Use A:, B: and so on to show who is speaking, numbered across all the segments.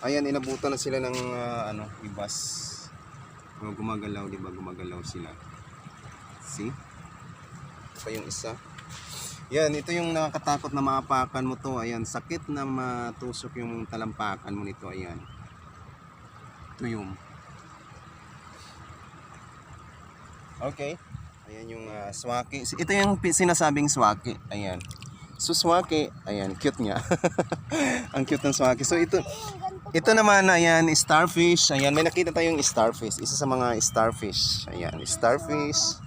A: Ayan, inabutan na sila ng ah, ano, ibas. Oh, gumagalaw, di ba? Gumagalaw sila. See? Ito pa yung isa. Yan, ito yung nakakatakot na maapakan mo to. Ayan, sakit na matusok yung talampakan mo nito. Ayan. Tuyom. Okay. Ayan yung ah, swaki. Ito yung sinasabing swaki. Ayan. So swaki, ayan, cute niya. Ang cute ng swaki. So ito, ito naman, ayan, starfish. Ayan, may nakita tayong starfish. Isa sa mga starfish. Ayan, starfish.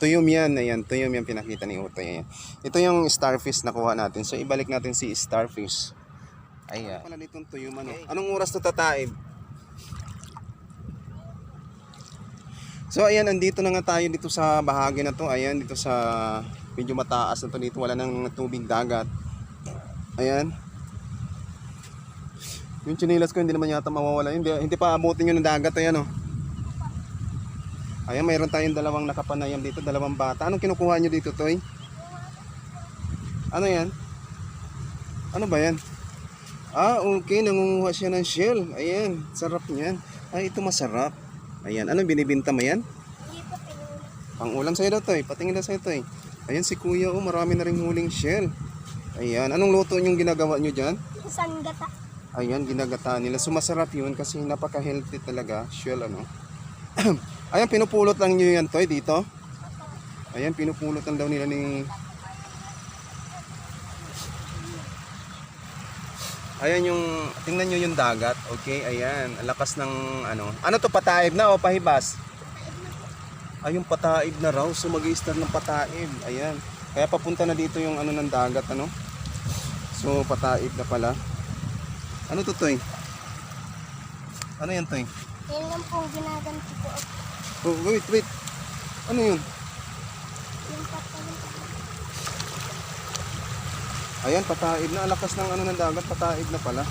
A: Tuyom yan, ayan, tuyom yan pinakita ni Utoy. Ayan. Ito yung starfish na kuha natin. So ibalik natin si starfish. Ayan. Pala nitong tuyom ano. Anong oras to tataib? So ayan, andito na nga tayo dito sa bahagi na to. Ayan, dito sa medyo mataas na to dito. Wala nang tubig dagat. Ayan. Yung chinilas ko hindi naman yata mawawala. Hindi, hindi pa abutin yun ng dagat. Ayan oh. Ayan, mayroon tayong dalawang nakapanayam dito, dalawang bata. Anong kinukuha nyo dito, Toy? Ano yan? Ano ba yan? Ah, okay. Nangunguha siya ng shell. Ayan, sarap niyan. Ay, ito masarap. Ayan, anong binibinta mo yan? Pang ulam sa'yo daw, Toy. Patingin daw sa'yo, Toy. Ayan, si Kuya, oh, marami na rin huling shell. Ayan, anong luto yung ginagawa nyo dyan?
B: Sanggata.
A: Ayan, ginagata nila. So, masarap yun kasi napaka-healthy talaga. Shell, ano. Ayan, pinupulot lang nyo yan, Toy, dito. Ayan, pinupulot lang daw nila ni... Ayan yung, tingnan nyo yung dagat, okay? Ayan, lakas ng ano. Ano to, pataib na o pahibas? Ay, yung pataib na raw. So, mag start ng pataib. Ayan. Kaya papunta na dito yung ano ng dagat, ano. So, pataib na pala. Ano to, Toy? Ano yan, Toy?
B: Yan lang pong ginaganti ko.
A: Oh, wait, wait. Ano yun?
B: Yung patayin.
A: Ayan, pataib na. Ang lakas ng ano ng dagat, pataib na pala.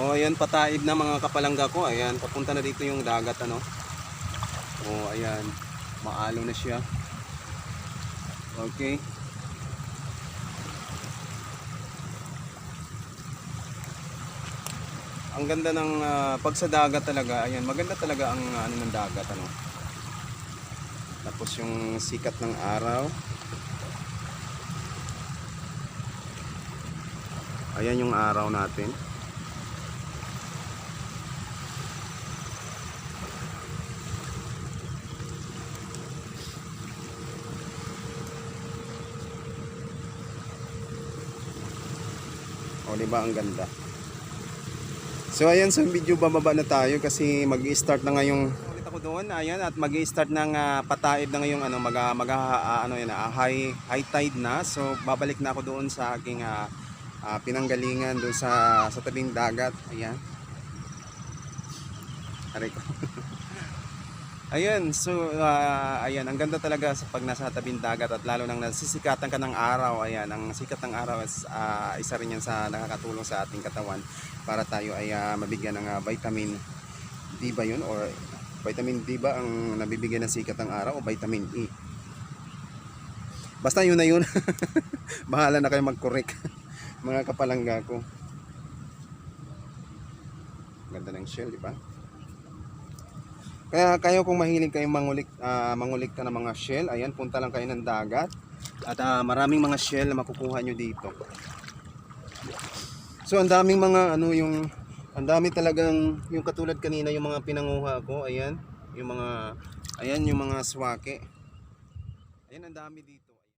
A: Oh, ayan, pataib na mga kapalangga ko. Ayan, papunta na dito yung dagat, ano. Oh, ayan. Maalo na siya. Okay. Ang ganda ng ah, pag sa dagat talaga, ayan, maganda talaga ang ano ng dagat, ano. Tapos yung sikat ng araw. Ayan yung araw natin. O, di ba? Ang ganda? So ayan sa video bababa na tayo kasi mag-start na ngayong ulit ako doon. Ayan at mag-start ng ah, pataib na ngayong ano mag mag ah, ano yan ah, high high tide na. So babalik na ako doon sa aking ah, ah, pinanggalingan doon sa sa tabing dagat. Ayan. Aray ko. Ayan, so ah, ayan, ang ganda talaga sa pag nasa tabing dagat at lalo nang nasisikatan ka ng araw, ayan, ang sikat ng araw is ah, isa rin yan sa nakakatulong sa ating katawan para tayo ay ah, mabigyan ng ah, vitamin D ba yun or vitamin D ba ang nabibigyan ng sikat ng araw o vitamin E? Basta yun na yun. Bahala na kayo mag-correct mga kapalangga ko. Ganda ng shell, di ba? Kaya kayo kung mahilig kayong mangulik, ah, mangulik ka ng mga shell, ayan, punta lang kayo ng dagat. At ah, maraming mga shell na makukuha nyo dito. So ang daming mga ano yung ang dami talagang yung katulad kanina yung mga pinanguha ko, ayan, yung mga ayan yung mga swake. Ayan ang dami dito.